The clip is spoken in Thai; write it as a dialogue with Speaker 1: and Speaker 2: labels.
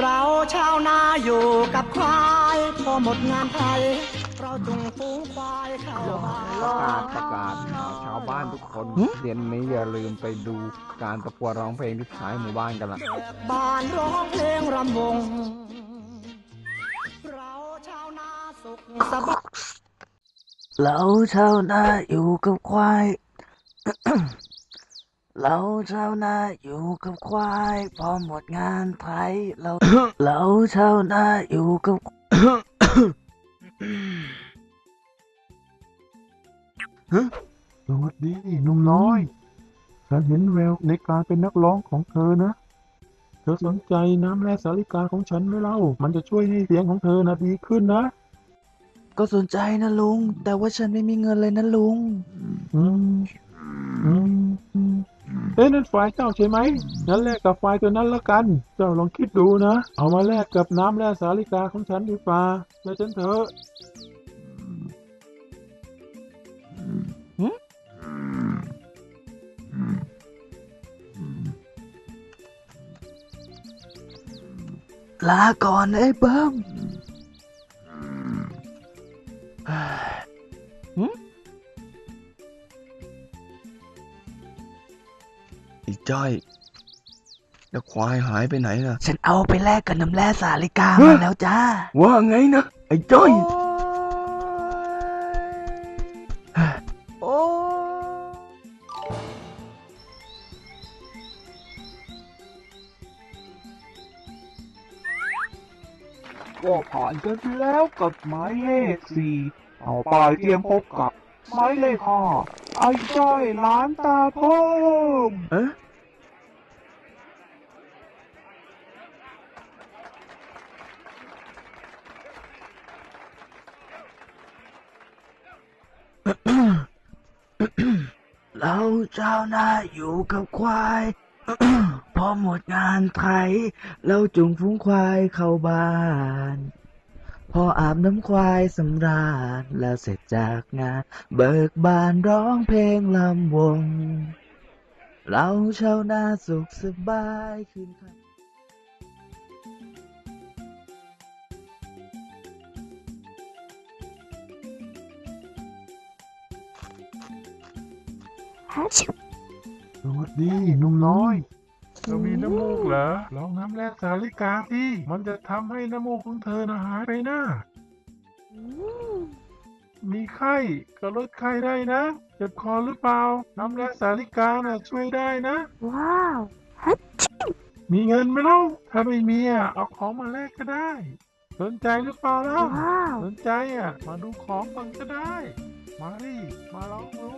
Speaker 1: เราชาวนาอยู่กับควายพอหมดงานไทยเราจุงฟูงควายเข้าบ้าน
Speaker 2: ประกาศประกาศชาวบ้านทุกคนเย็นนี้อย่าลืมไปดูการประกวดร้องเพลงที่ท้ายหมู่บ้านกันละ
Speaker 1: บ้านร้องเพลงรำวง เราชาวนาสุขสบาย
Speaker 3: เราชาวนาอยู่กับควาย เราชาวนาอยู่กับควาย พอหมดงานไถเรา เราชาวนาอยู่กับ
Speaker 4: สวัสดีหนุ่มน้อย ฉันเห็นแววในการเป็นนักร้องของเธอนะ เธอสนใจน้ำแร่สาลิกาของฉันไหมเล่า มันจะช่วยให้เสียงของเธอนะดีขึ้นนะ
Speaker 3: ก็สนใจนะลุง แต่ว่าฉันไม่มีเงินเลยนะลุง
Speaker 4: อืมอืมอืมเอ้นั่นฝ่ายเจ้าใช่ไหมงั้นแลกกับฝ่ายตัวนั้นละกัน เจ้าลองคิดดูนะ เอามาแลกกับน้ำแร่สาลิกาของฉันดีกว่าแล้วฉันเถอะ
Speaker 3: ลาก่อนไอ้เบิ้ม
Speaker 2: ไอ้จ้อยแล้วควายหายไปไหนล่ะ
Speaker 3: ฉันเอาไปแลกกับน้ำแร่สาลิกา
Speaker 2: เฮ้
Speaker 3: มายแล้วจ้า
Speaker 2: ว่าไงนะ ไอ้จ้อย
Speaker 4: ก็ผ่านกันไปแล้วกับหมายเลขสี่เอาไปเตรียมพบกับหมายเลขห้าไอ้จ้อยหลานตาเพิ่ม
Speaker 2: เอ๊ะ
Speaker 3: เราชาวนาอยู่กับควาย พอหมดงานไถเราจุงฟุ้งควายเข้าบ้าน พออาบน้ำควายสำราญแล้วเสร็จจากงาน เบิกบานร้องเพลงลำวง เราชาวนาสุขสบายคืนค่ำ
Speaker 4: สวัสดีหนุ่มน้อย เรามีน้ำมูกเหรอ ลองน้ำแร่สาลิกาที่มันจะทำให้น้ำมูกของเธอนะหายไปนะมีไข้ก็ลดไข้ได้นะ เจ็บคอหรือเปล่า น้ำแร่สาลิกาน่ะช่วยได้นะ
Speaker 5: ว้าวฮัทชิ
Speaker 4: มีเงินไหมเล่าถ้าไม่มีอะเอาของมาแลกก็ได้ สนใจหรือเปล่าเล่า
Speaker 5: ว้าว
Speaker 4: สนใจอะ มาดูของกันก็ได้ มาดิมาลองดู